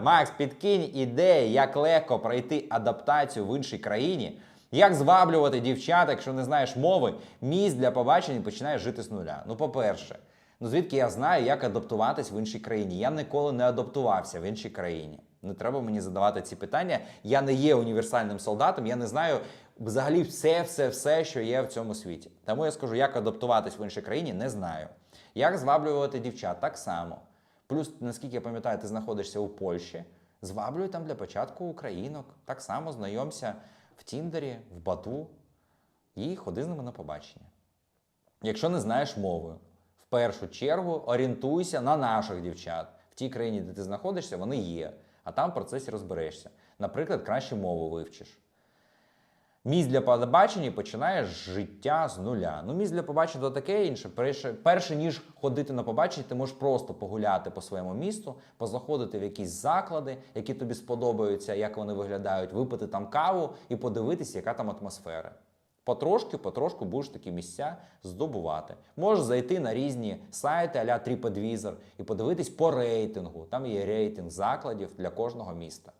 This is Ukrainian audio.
Макс, підкинь ідеї, як легко пройти адаптацію в іншій країні, як зваблювати дівчат, якщо не знаєш мови, місць для побачень починаєш жити з нуля. Ну, по-перше, ну звідки я знаю, як адаптуватись в іншій країні? Я ніколи не адаптувався в іншій країні. Не треба мені задавати ці питання. Я не є універсальним солдатом, я не знаю взагалі все, все, все, що є в цьому світі. Тому я скажу, як адаптуватись в іншій країні, не знаю. Як зваблювати дівчат, так само. Плюс, наскільки я пам'ятаю, ти знаходишся у Польщі. Зваблюй там для початку українок. Так само знайомся в Тіндері, в Бату і ходи з ними на побачення. Якщо не знаєш мови, в першу чергу орієнтуйся на наших дівчат. В тій країні, де ти знаходишся, вони є, а там в процесі розберешся. Наприклад, краще мову вивчиш. Місць для побачення починаєш життя з нуля. Ну, місць для побачення то таке інше. Перше, перше, ніж ходити на побачення, ти можеш просто погуляти по своєму місту, позаходити в якісь заклади, які тобі сподобаються, як вони виглядають, випити там каву і подивитися, яка там атмосфера. Потрошки, потрошку будеш такі місця здобувати. Можеш зайти на різні сайти а-ля TripAdvisor і подивитись по рейтингу. Там є рейтинг закладів для кожного міста.